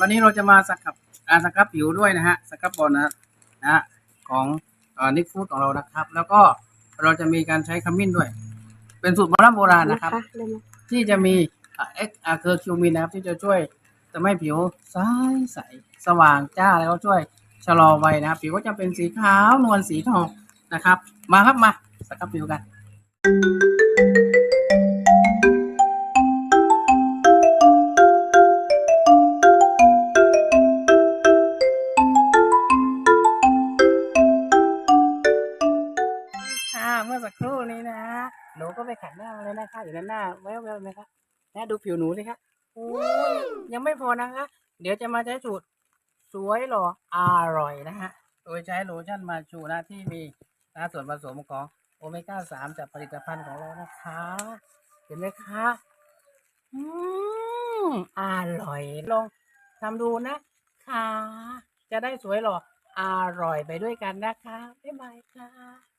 วันนี้เราจะมาสครับอ่าสครับผิวด้วยนะฮะสครับบอลนะนะฮะของเอ่อนิกฟูดของเรานะครับ แล้วก็เราจะมีการใช้ขมิ้นด้วย เป็นสูตรโบราณโบราณนะครับเริ่มที่จะมีเอ็กอาเคอร์คิวมินนะครับ ที่จะช่วยทำให้ผิวใสใสสว่างจ้าแล้วก็ช่วยชะลอวัยนะครับผิวก็จะเป็นสีขาวนวลสีทองนะครับ มาครับมาสครับผิวกัน เมื่อสักครู่นี้นะฮะหนูก็ไปขัดหน้ามาเลยนะคะอยู่ด้นหน้าแววๆไหมคะนะดูผิวหนูสิคะโอ้ยยังไม่พอนะคะ เดี๋ยวจะมาใช้สูตรสวยหล่ออร่อยนะฮะโดยใช้โลชั่นมาชูนะที่มีนะส่วนผสมของโอเมก้าสามจากผลิตภัณฑ์ของเรานะคะ เห็นไหมคะอืมอร่อยลองทำดูนะคะจะได้สวยหล่ออร่อยไปด้วยกันนะคะ บ๊ายบายค่ะ